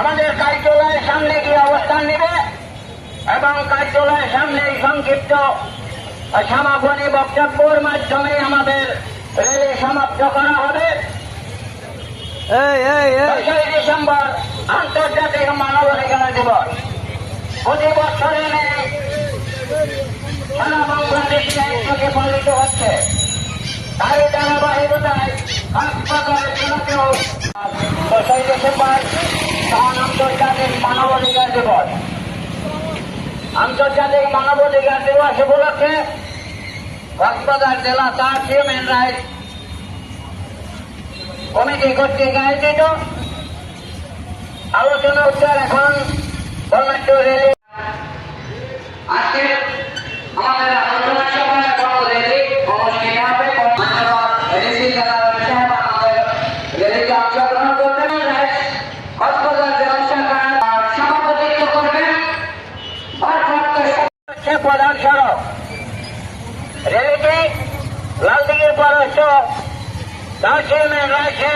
আমাদের কার্যালয়ের সামনে গিয়ে অবস্থান নেবে? এবং কার্যালয়ের সামনে সংক্ষিপ্ত সমাপনী বক্তব্যের মাধ্যমে আমাদের রেলে সমাপ্ত করা হবে। ডিসেম্বর আন্তর্জাতিক মানবাধিকার দিবস। প্রতি বছরে বাংলাদেশে পালিত হচ্ছে। তারই ধারাবাহিকতায় হাসপাতালে দশই ডিসেম্বর মহান আন্তর্জাতিক মানবাধিকার দিবস। আন্তর্জাতিক মানবাধিকার দিবস উপলক্ষে কক্সবাজার জেলা তার হিউম্যান রাইটস কমিটি কর্তৃক আয়োজিত আলোচনা উচ্চার এখন হচ্ছে প্রধান সড়ক। রেলিটি লালদিঘির পর হচ্ছে চেয়ারম্যান রয়েছে